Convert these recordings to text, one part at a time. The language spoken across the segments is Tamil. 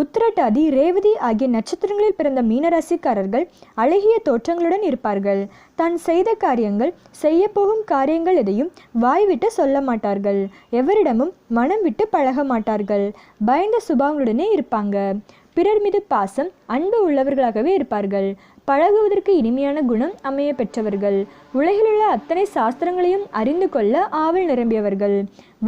உத்திரட்டாதி ரேவதி ஆகிய நட்சத்திரங்களில் பிறந்த மீனராசிக்காரர்கள் அழகிய தோற்றங்களுடன் இருப்பார்கள். தான் செய்த காரியங்கள் செய்யப்போகும் காரியங்கள் எதையும் வாய்விட்டு சொல்ல மாட்டார்கள். எவரிடமும் மனம் விட்டு பழக மாட்டார்கள். பயந்த சுபாவங்களுடனே இருப்பாங்க. பிறர் மீது பாசம் அன்பு உள்ளவர்களாகவே இருப்பார்கள். பழகுவதற்கு இனிமையான குணம் அமைய பெற்றவர்கள். உலகிலுள்ள அத்தனை சாஸ்திரங்களையும் அறிந்து கொள்ள ஆவல் நிரம்பியவர்கள்.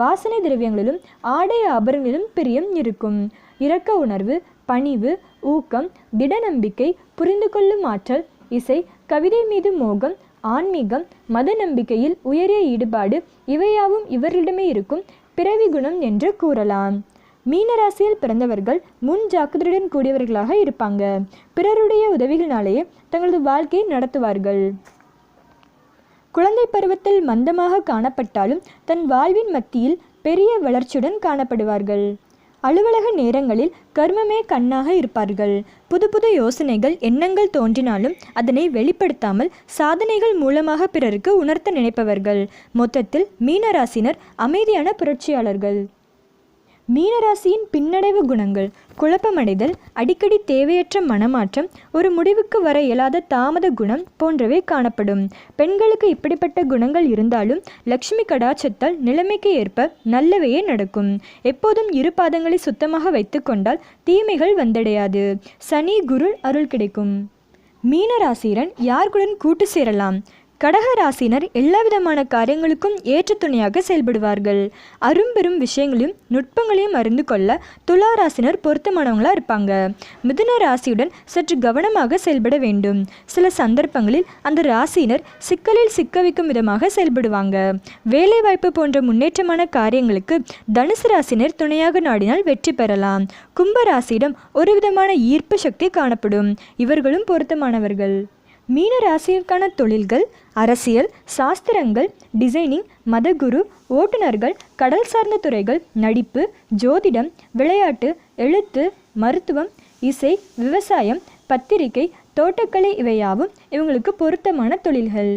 வாசனை திரவியங்களிலும் ஆடை ஆபரணங்களிலும் பிரியம் இருக்கும். இரக்க உணர்வு பணிவு ஊக்கம் திடநம்பிக்கை புரிந்து கொள்ளும் ஆற்றல் இசை கவிதை மீது மோகம் ஆன்மீகம் மத நம்பிக்கையில் உயரிய ஈடுபாடு இவையாவும் இவரிடமே இருக்கும் பிறவி குணம் என்று கூறலாம். மீனராசியில் பிறந்தவர்கள் முன் ஜாக்கிரதையுடன் கூடியவர்களாக இருப்பாங்க. பிறருடைய உதவிகளினாலேயே தங்களது வாழ்க்கையை நடத்துவார்கள். குழந்தை பருவத்தில் மந்தமாக காணப்பட்டாலும் தன் வாழ்வின் மத்தியில் பெரிய வளர்ச்சியுடன் காணப்படுவார்கள். அலுவலக நேரங்களில் கர்மமே கண்ணாக இருப்பார்கள். புது புது யோசனைகள் எண்ணங்கள் தோன்றினாலும் அதனை வெளிப்படுத்தாமல் சாதனைகள் மூலமாக பிறருக்கு உணர்த்த நினைப்பவர்கள். மொத்தத்தில் மீனராசினர் அமைதியான புரட்சியாளர்கள். மீனராசியின் பின்னடைவு குணங்கள் குழப்பமடைதல் அடிக்கடி தேவையற்ற மனமாற்றம் ஒரு முடிவுக்கு வர இயலாத தாமத குணம் போன்றவை காணப்படும். பெண்களுக்கு இப்படிப்பட்ட குணங்கள் இருந்தாலும் லக்ஷ்மி கடாட்சத்தால் நிலைமைக்கு ஏற்ப நல்லவையே நடக்கும். எப்போதும் இரு பாதங்களை சுத்தமாக வைத்துக்கொண்டால் தீமைகள் வந்தடையாது. சனி குரு அருள் கிடைக்கும். மீனராசிரன் யாருக்குடன் கூட்டு சேரலாம்? கடக எல்லாவிதமான காரியங்களுக்கும் ஏற்ற துணையாக செயல்படுவார்கள் அரும்பெரும் விஷயங்களையும் நுட்பங்களையும் அறிந்து கொள்ள துலா ராசினர் பொருத்தமானவங்களாக இருப்பாங்க. மிதுன ராசியுடன் சற்று கவனமாக செயல்பட வேண்டும். சில சந்தர்ப்பங்களில் அந்த ராசியினர் சிக்கலில் சிக்க வைக்கும் விதமாக செயல்படுவாங்க. வேலைவாய்ப்பு போன்ற முன்னேற்றமான காரியங்களுக்கு தனுசு ராசினர் துணையாக நாடினால் வெற்றி பெறலாம். கும்ப ராசியிடம் ஒரு விதமான ஈர்ப்பு சக்தி காணப்படும். இவர்களும் பொருத்தமானவர்கள். மீன ராசியிற்கான தொழில்கள் அரசியல் சாஸ்திரங்கள் டிசைனிங் மதகுரு ஓட்டுநர்கள் கடல் சார்ந்த துறைகள் நடிப்பு ஜோதிடம் விளையாட்டு எழுத்து மருத்துவம் இசை விவசாயம் பத்திரிகை தோட்டக்கலை இவையாவும் இவங்களுக்கு பொருத்தமான தொழில்கள்.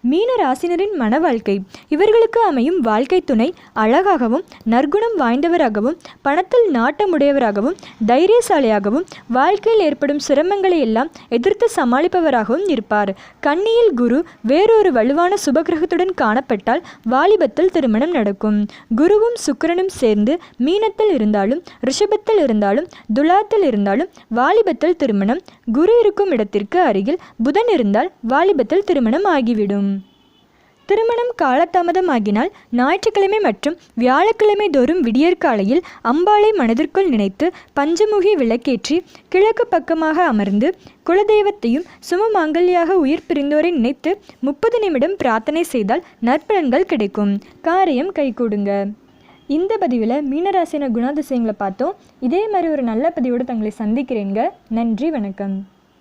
மீன ராசினரின் மன வாழ்க்கை இவர்களுக்கு அமையும் வாழ்க்கை துணை அழகாகவும் நற்குணம் வாய்ந்தவராகவும் பணத்தில் நாட்டமுடையவராகவும் தைரியசாலியாகவும் வாழ்க்கையில் ஏற்படும் சிரமங்களை எல்லாம் எதிர்த்து சமாளிப்பவராகவும் இருப்பார். கன்னியில் குரு வேறொரு வலுவான சுபகிரகத்துடன் காணப்பட்டால் வாலிபத்தில் திருமணம் நடக்கும். குருவும் சுக்கிரனும் சேர்ந்து மீனத்தில் இருந்தாலும் ரிஷபத்தில் இருந்தாலும் துலாத்தில் இருந்தாலும் வாலிபத்தில் திருமணம் குரு இருக்கும் இடத்திற்கு அருகில் புதன் இருந்தால் வாலிபத்தில் திருமணம் ஆகிவிடும். திருமணம் காலதாமதமாகினால் ஞாயிற்றுக்கிழமை மற்றும் வியாழக்கிழமை தோறும் விடியற்காலையில் அம்பாளை மனதிற்குள் நினைத்து பஞ்சமுகி விளக்கேற்றி கிழக்கு பக்கமாக அமர்ந்து குலதெய்வத்தையும் சுமமாங்கல்யாக உயிர் பிரிந்தோரை நினைத்து முப்பது நிமிடம் பிரார்த்தனை செய்தால் நற்பலன்கள் கிடைக்கும். காரியம் கைகூடுங்க. இந்த பதிவில் மீனராசின குணாதிசயங்களை பார்த்தோம். இதே மாதிரி ஒரு நல்ல பதிவோடு தங்களை சந்திக்கிறேங்க நன்றி வணக்கம்.